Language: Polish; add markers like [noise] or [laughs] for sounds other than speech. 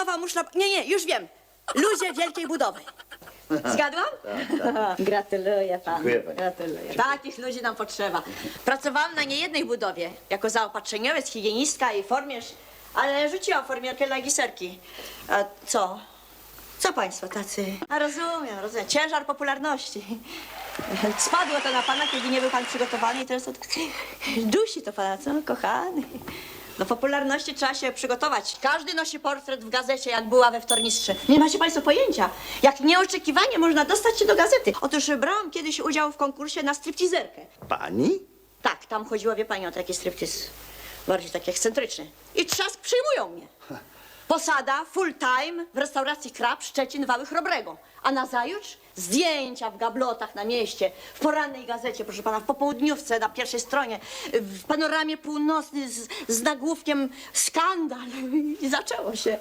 budowa muszla... Nie, nie, już wiem. Ludzie wielkiej budowy. Zgadłam? [laughs] Gratuluję panu. Dziękuję pani. Gratuluję. Takich ludzi nam potrzeba. Pracowałam na niejednej budowie jako zaopatrzeniowiec, higienistka i formierz, ale rzuciłam formierkę dla giserki. A co? Co państwo tacy? A rozumiem, rozumiem. Ciężar popularności. Spadło to na pana, kiedy nie był pan przygotowany i teraz to dusi to pana, co kochany. Do popularności trzeba się przygotować. Każdy nosi portret w gazecie, jak była we wtormistrze. Nie macie państwo pojęcia, jak nieoczekiwanie można dostać się do gazety. Otóż brałam kiedyś udział w konkursie na striptizerkę. Pani? Tak, tam chodziło, wie pani, o taki striptiz. Bardziej taki ekscentryczny. I trzask przyjmują mnie. Posada full time w restauracji Krab Szczecin Wały Chrobrego. A nazajutrz zdjęcia w gablotach na mieście, w porannej gazecie, proszę pana, w popołudniówce na pierwszej stronie, w panoramie północnej z, z nagłówkiem skandal. [laughs] I zaczęło się.